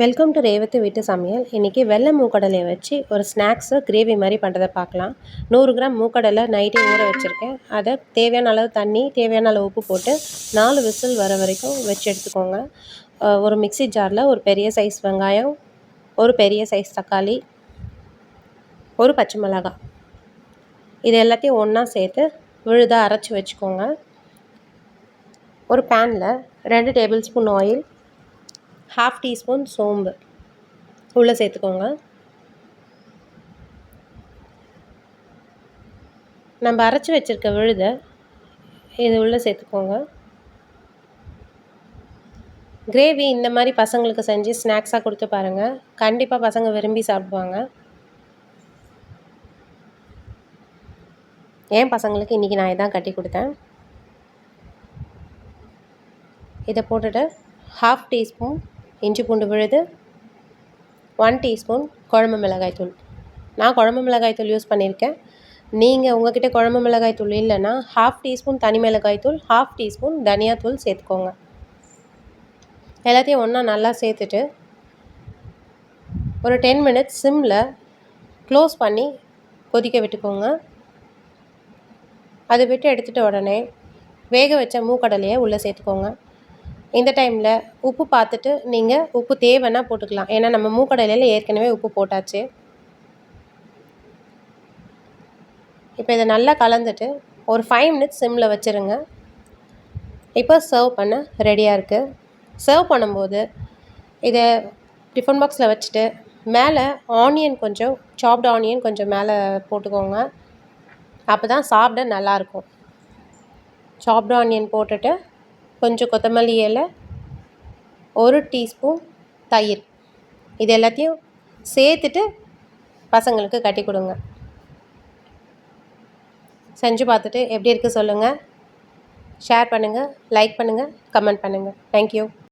Welcome to Revathi வீட்டு சமையல். இன்றைக்கி வெள்ளை மூக்கடலையை வச்சு ஒரு ஸ்நாக்ஸு கிரேவி மாதிரி பண்ணுறதை பார்க்கலாம். நூறு கிராம் மூக்கடலை நைட்டே ஊற வச்சுருக்கேன். அதை தேவையான அளவு தண்ணி தேவையான அளவு உப்பு போட்டு நாலு விசில் வர வரைக்கும் வச்சு எடுத்துக்கோங்க. ஒரு மிக்ஸி ஜாரில் ஒரு பெரிய சைஸ் வெங்காயம் ஒரு பெரிய சைஸ் தக்காளி ஒரு பச்சை மிளகாய். இது எல்லாத்தையும் ஒன்றா சேர்த்து விழுதாக அரைச்சி வச்சுக்கோங்க. ஒரு பேனில் ரெண்டு tablespoon oil half teaspoon சோம்பு. உள்ளே சேர்த்துக்கோங்க. நம்ம அரைச்சி வச்சுருக்க விழுதை இது உள்ளே சேர்த்துக்கோங்க. கிரேவி இந்த மாதிரி பசங்களுக்கு செஞ்சு ஸ்நாக்ஸாக கொடுத்து பாருங்கள் கண்டிப்பாக பசங்க விரும்பி சாப்பிடுவாங்க. என் பசங்களுக்கு இன்றைக்கி நான் இதான் கட்டி கொடுத்தேன். இதை போட்டுட்டு ஹாஃப் டீஸ்பூன் இஞ்சி பூண்டு விழுது. ஒன் டீஸ்பூன் குழம்பு மிளகாய் தூள். நான் குழம்பு மிளகாய் தூள் யூஸ் பண்ணியிருக்கேன். நீங்கள் உங்ககிட்ட குழம்பு மிளகாய் தூள் இல்லைன்னா ஹாஃப் டீஸ்பூன் தனி மிளகாய் தூள் ஹாஃப் டீஸ்பூன் தனியாத்தூள் சேர்த்துக்கோங்க. எல்லாத்தையும் ஒன்றா நல்லா சேர்த்துட்டு ஒரு டென் மினிட்ஸ் சிம்மில் க்ளோஸ் பண்ணி கொதிக்க விட்டுக்கோங்க. அதை விட்டு எடுத்துகிட்ட உடனே வேக வச்ச மூக்கடலையை உள்ளே சேர்த்துக்கோங்க. இந்த டைமில் உப்பு பார்த்துட்டு நீங்கள் உப்பு தேவைன்னா போட்டுக்கலாம். ஏன்னா நம்ம மூக்கடலையில் ஏற்கனவே உப்பு போட்டாச்சு. இப்போ இதை நல்லா கலந்துட்டு ஒரு ஃபைவ் மினிட்ஸ் சிம்மில் வச்சுருங்க. இப்போ சர்வ் பண்ண ரெடியாக இருக்குது சர்வ் பண்ணும்போது இதை டிஃபன் பாக்ஸில் வச்சுட்டு மேலே ஆனியன் கொஞ்சம் சாப்டு ஆனியன் கொஞ்சம் மேலே போட்டுக்கோங்க. அப்போ தான் சாப்பிட நல்லாயிருக்கும் சாப்டு ஆனியன் போட்டுட்டு கொஞ்சம் கொத்தமல்லி இலை ஒரு டீஸ்பூன் தயிர். இது எல்லாத்தையும் சேர்த்துட்டு பசங்களுக்கு கட்டி கொடுங்க. செஞ்சு பார்த்துட்டு எப்படி இருக்குது சொல்லுங்கள் ஷேர் பண்ணுங்கள் லைக் பண்ணுங்கள் கமெண்ட் பண்ணுங்கள் தேங்க்யூ